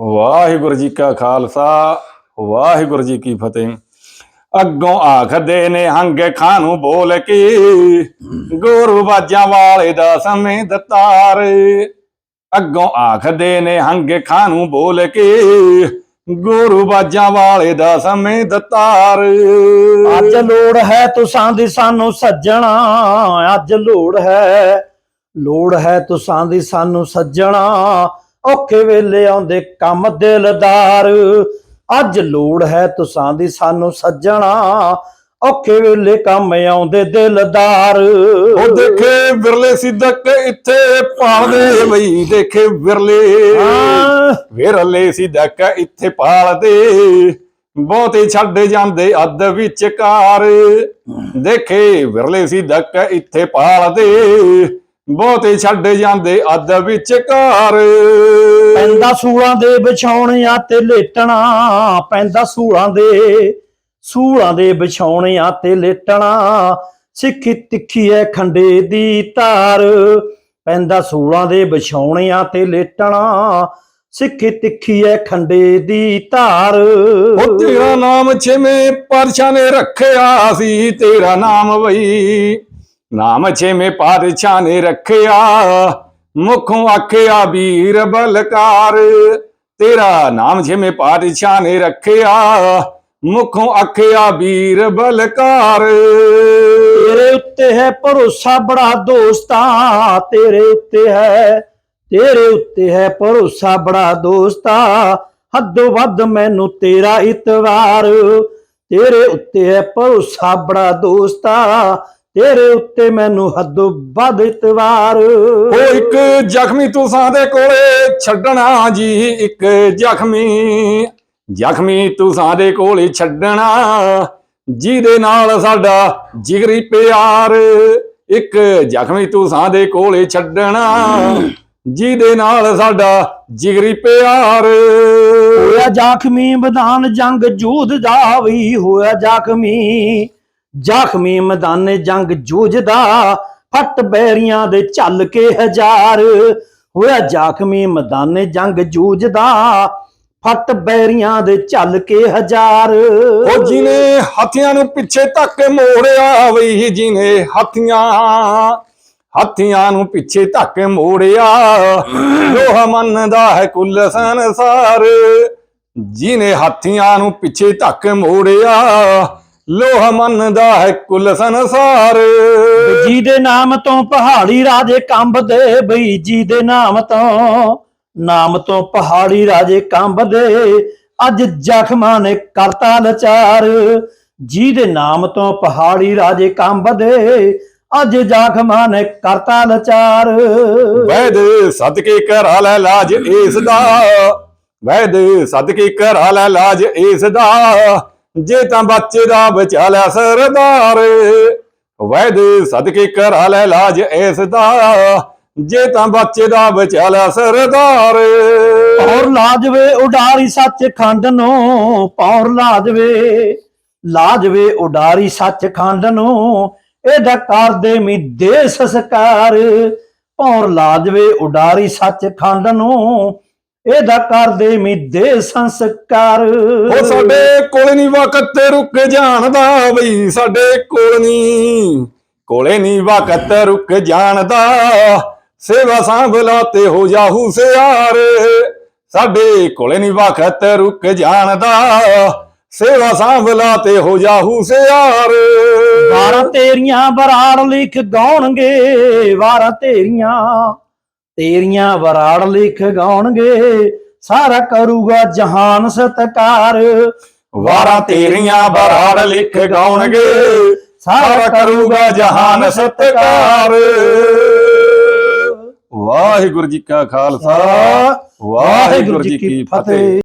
ਵਾਹਿਗੁਰੂ ਜੀ ਕਾ ਖਾਲਸਾ, ਵਾਹਿਗੁਰੂ ਜੀ ਕੀ ਫਤਿਹ। ਅੱਗੋਂ ਆਖਦੇ ਨੇ, ਹੰਗ ਖਾਨੂੰ ਬੋਲ ਕੇ? ਗੁਰੂ ਬਾਜਾਂ ਵਾਲੇ ਦਾ ਸਮੇਂ ਦਤਾਰ ਅੱਗੋਂ ਆਖਦੇ ਨੇ, ਹੰਗ ਖਾਨੂੰ ਬੋਲ ਕੇ? ਗੁਰੂ ਬਾਜਾਂ ਵਾਲੇ ਦਾ ਸਮੇਂ ਦਤਾਰ ਅੱਜ ਲੋੜ ਹੈ ਤੁਸਾਂ ਦੀ ਸਾਨੂੰ ਸੱਜਣਾ, ਅੱਜ ਲੋੜ ਹੈ ਲੋੜ ਹੈ ਤੁਸਾਂ ਦੀ ਸਾਨੂੰ ਸੱਜਣਾ। ਔਖੇ ਵੇਲੇ ਆਉਂਦੇ ਕੰਮ ਦਿਲਦਾਰ। ਅੱਜ ਲੋੜ ਹੈ ਤੁਸਾਂ ਦੀ ਸਾਨੂੰ ਸੱਜਣਾ ਔਖੇ ਵੇਲੇ ਕੰਮ ਆਉਂਦੇ ਦਿਲਦਾਰ। ਉਹ ਦੇਖੇ ਵਿਰਲੇ ਸਿੱਧਕ ਇੱਥੇ ਪਾਲਦੇ ਬਈ ਦੇਖੇ ਵਿਰਲੇ। ਵਿਰਲੇ ਸਿੱਧਕ ਇੱਥੇ ਪਾਲਦੇ ਬਹੁਤੇ ਛੱਡ ਜਾਂਦੇ ਅੱਧ ਵਿਚਕਾਰ। ਦੇਖੇ ਵਿਰਲੇ ਸਿੱਧਕ ਇੱਥੇ ਪਾਲਦੇ ਬਹੁਤੇ ਛੱਡ ਜਾਂਦੇ ਅੱਧ ਵਿਚਕਾਰ। ਪੈਂਦਾ ਸੂਲਾਂ ਦੇ ਵਿਛਾਉਣਿਆਂ ਤੇ ਲੇਟਣਾ ਪੈਂਦਾ ਸੂਲਾਂ ਦੇ ਸੂਲਾਂ ਦੇ ਵਿਛਾਉਣਿਆਂ ਤੇ ਲੇਟਣਾ। ਸਿੱਖੀ ਤਿੱਖੀ ਐ ਖੰਡੇ ਦੀ ਧਾਰ ਪੈਂਦਾ ਸੂਲਾਂ ਦੇ ਵਿਛਾਉਣਿਆਂ ਤੇ ਲੇਟਣਾ। ਸਿੱਖੀ ਤਿੱਖੀ ਐ ਖੰਡੇ ਦੀ ਧਾਰ। ਉਹ ਤੇਰਾ ਨਾਮ ਛੇਵੇਂ ਪਾਤਸ਼ਾਹ ਨੇ ਰੱਖਿਆ ਸੀ ਤੇਰਾ ਨਾਮ ਵਈ ਨਾਮ ਛੇਵੇਂ ਪਾਤਸ਼ਾਹ ਨੇ ਰੱਖਿਆ, ਮੁਖੋਂ ਆਖਿਆ, ਵੀਰ ਬਲਕਾਰ। ਤੇਰਾ ਨਾਮ ਛੇਵੇਂ ਪਾਤਸ਼ਾਹ ਨੇ ਰੱਖਿਆ, ਮੁਖੋਂ ਆਖਿਆ, ਵੀਰ ਬਲਕਾਰ। ਤੇਰੇ ਉੱਤੇ ਹੈ ਭਰੋਸਾ, ਬੜਾ ਦੋਸਤਾ ਤੇਰੇ ਉੱਤੇ ਹੈ, ਤੇਰੇ ਉੱਤੇ ਹੈ ਭਰੋਸਾ, ਬੜਾ ਦੋਸਤਾ ਹੱਦੋਂ ਵੱਧ ਮੈਨੂੰ ਤੇਰਾ ਇਤਵਾਰ। ਤੇਰੇ ਉੱਤੇ ਹੈ ਭਰੋਸਾ, ਬੜਾ ਦੋਸਤਾ ਤੇਰੇ ਉੱਤੇ ਮੈਨੂੰ ਹੱਦੋਂ ਵੱਧ ਇਤਵਾਰ। ਉਹ ਇੱਕ ਜ਼ਖਮੀ ਤੁਸਾਂ ਦੇ ਕੋਲੇ ਛੱਡਣਾ ਜੀ ਇੱਕ ਜ਼ਖਮੀ ਜ਼ਖਮੀ ਤੁਸਾਂ ਦੇ ਕੋਲੇ ਛੱਡਣਾ ਜਿਹਦੇ ਨਾਲ ਸਾਡਾ ਜਿਗਰੀ ਪਿਆਰ ਇੱਕ ਜ਼ਖਮੀ ਤੁਸਾਂ ਦੇ ਕੋਲੇ ਛੱਡਣਾ ਜਿਹਦੇ ਨਾਲ ਸਾਡਾ ਜਿਗਰੀ ਪਿਆਰ। ਹੋਇਆ ਜ਼ਖਮੀ ਮੈਦਾਨ ਜੰਗ ਜੂਦ ਦਾ ਵੀ ਹੋਇਆ ਜ਼ਖਮੀ। ਜ਼ਖਮੀ ਮੈਦਾਨੇ ਜੰਗ ਜੂਝਦਾ, ਫੱਟ ਬੈਰੀਆਂ ਦੇ ਚੱਲ ਕੇ ਹਜ਼ਾਰ। ਹੋਇਆ ਜ਼ਖਮੀ ਮੈਦਾਨ ਜੰਗ ਜੂਝਦਾ, ਫੱਟ ਬੈਰੀਆਂ ਦੇ ਚੱਲ ਕੇ ਹਜ਼ਾਰ। ਉਹ ਜਿਹਨੇ ਹੱਥੀਆਂ ਨੂੰ ਪਿੱਛੇ ਤੱਕ ਮੋੜਿਆ ਵਈ ਜਿਨੇ ਹੱਥੀਆਂ ਹੱਥੀਆਂ ਨੂੰ ਪਿੱਛੇ ਧੱਕ ਮੋੜਿਆ, ਲੋਹਾ ਮੰਨਦਾ ਹੈ ਕੁੱਲ ਸੰਸਾਰ ਜਿਹਨੇ ਹਾਥੀਆਂ ਨੂੰ ਪਿੱਛੇ ਧੱਕ ਮੋੜਿਆ ਲੋਹਾ ਮੰਨਦਾ ਹੈ ਕੁੱਲ ਸੰਸਾਰ। ਜੀ ਦੇ ਨਾਮ ਤੋਂ ਪਹਾੜੀ ਰਾਜੇ ਕੰਬਦੇ ਬਈ ਜੀ ਦੇ ਨਾਮ ਤੋਂ ਨਾਮ ਤੋਂ ਪਹਾੜੀ ਰਾਜੇ ਕੰਬਦੇ। ਅੱਜ ਜ਼ਖਮਾਂ ਨੇ ਕਰਤਾ ਲਚਾਰ। ਜੀ ਦੇ ਨਾਮ ਤੋਂ ਪਹਾੜੀ ਰਾਜੇ ਕੰਬਦੇ ਅੱਜ ਜ਼ਖਮਾਂ ਨੇ ਕਰਤਾ ਲਚਾਰ। ਵੈਦ ਸਦਕੇ ਕਰਾ ਲੈ ਲਾਜ ਇਸ ਦਾ ਵੈਦ ਸਦਕੇ ਕਰਾ ਲੈ ਲਾਜ ਇਸ ਦਾ ਜੇ ਤਾਂ ਬੱਚੇ ਦਾ ਬਚਾ ਲਿਆ ਸਰਦਾਰ ਵੈਦ ਸਦਕੇ ਕਰਾ ਲੈ ਲਾਜ ਇਸ ਦਾ। ਜੇ ਤਾਂ ਬੱਚੇ ਦਾ ਬਚਾ ਲਿਆ ਸਰਦਾਰ। ਪੌਰ ਲਾਜਵੇ ਉਡਾਰੀ ਸੱਚ ਖੰਡ ਨੂੰ ਪੌਰ ਲਾਜਵੇ ਲਾਜਵੇ ਉਡਾਰੀ ਸੱਚ ਖੰਡ ਨੂੰ ਇਹਦਾ ਕਰ ਦੇ ਮੀ ਦੇ ਸੰਸਕਾਰ ਪੌਰ ਲਾਜਵੇ ਉਡਾਰੀ ਸੱਚ ਖੰਡ ਨੂੰ ਇਹਦਾ ਕਰਦੇ ਮੀ ਦੇ ਸੰਸਕਾਰ। ਉਹ ਸਾਡੇ ਕੋਲ ਨਹੀਂ ਵਕਤ ਤੇ ਰੁਕ ਜਾਣਦਾ ਬਈ ਸਾਡੇ ਕੋਲ ਨਹੀਂ ਕੋਲੇ ਨਹੀਂ ਵਕਤ ਰੁਕ ਜਾਣਦਾ। ਸੇਵਾ ਸੰਭਲਾ ਤੇ ਹੋ ਜਾ ਹੁਸਿਆਰ ਸਾਡੇ ਕੋਲੇ ਨਹੀਂ ਵਕਤ ਰੁਕ ਜਾਣਦਾ। ਸੇਵਾ ਸੰਭਲਾ ਤੇ ਹੋ ਜਾ ਹੁਸਿਆਰ ਵਾਰਾਂ ਤੇਰੀਆਂ ਬਰਾੜ ਲਿਖ ਗਾਉਣਗੇ ਵਾਰਾਂ ਤੇਰੀਆਂ ਤੇਰੀਆਂ ਬਰਾੜ ਲਿਖ ਗਾਉਣਗੇ ਸਾਰਾ ਕਰੂਗਾ ਜਹਾਨ ਸਤਕਾਰ। ਵਾਰਾਂ ਤੇਰੀਆਂ ਬਰਾੜ ਲਿਖ ਗਾਉਣਗੇ ਸਾਰਾ ਕਰੂਗਾ ਜਹਾਨ ਸਤਕਾਰ। ਵਾਹਿਗੁਰੂ ਜੀ ਕਾ ਖਾਲਸਾ ਵਾਹਿਗੁਰੂ ਜੀ ਕੀ ਫਤਿਹ।